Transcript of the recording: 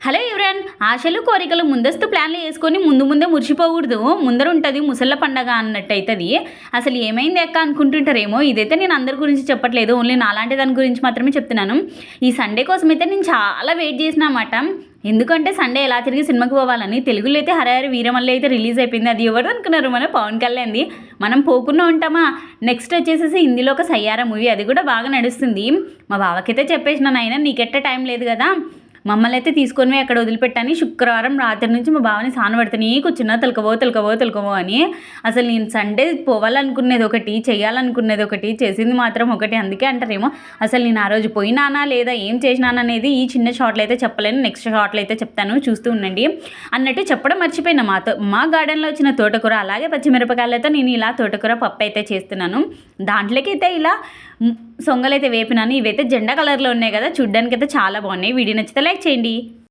Hello ఎవరన్ ఆశలు కోరికలు ముందస్తు ప్లాన్లు వేసుకొని ముందు ముందే మురిసిపోకూడదు. ముందర ఉంటుంది ముసళ్ళ పండగ అన్నట్టు అవుతుంది అసలు ఏమైంది అక్క అనుకుంటుంటారేమో? ఇదైతే నేను అందరి గురించి చెప్పట్లేదు. ఓన్లీ నాలాంటి దాని గురించి మాత్రమే చెప్తున్నాను. ఈ సండే కోసం అయితే నేను చాలా వెయిట్ చేసిన అన్నమాట. ఎందుకంటే సండే ఎలా తిరిగి సినిమాకి పోవాలని తెలుగులో అయితే హరహరి వీరమల్లి అయితే రిలీజ్ అయిపోయింది. అది ఎవరు అనుకున్నారు? మన పవన్ కళ్యాణ్ది. మనం పోకుండా ఉంటామా? నెక్స్ట్ వచ్చేసేసి హిందీలో ఒక సయ్యారా మూవీ. అది కూడా బాగా నడుస్తుంది. మా బావకైతే చెప్పేసిన నాయన నీకెట్ట టైం లేదు కదా? మమ్మల్ని అయితే తీసుకొని అక్కడ వదిలిపెట్టాను శుక్రవారం రాత్రి నుంచి మా బావని సానబడుతూనే కూర్చున్నా తలకవో తలకవో తలకవో అని. అసలు నేను సండే పోవాలనుకునేది ఒకటి చేయాలనుకునేది ఒకటి చేసింది మాత్రం ఒకటి అందుకే అంటారేమో. అసలు నేను ఆ రోజు పోయినానా లేదా ఏం చేసినానా అనేది ఈ చిన్న షాట్లు అయితే చెప్పలేను నెక్స్ట్ షాట్లు అయితే చెప్తాను చూస్తూ ఉండండి. అన్నట్టు చెప్పడం మర్చిపోయిన మాతో మా గార్డెన్లో వచ్చిన తోటకూర అలాగే పచ్చిమిరపకాయలతో నేను ఇలా తోటకూర పప్పు అయితే చేస్తున్నాను. దాంట్లోకి అయితే ఇలా సొంగలైతే వేపినాను. ఇవైతే జెండా కలర్లో ఉన్నాయి కదా. చూడ్డానికి అయితే చాలా బాగున్నాయి. వీడియో నచ్చితే లైక్ చేయండి.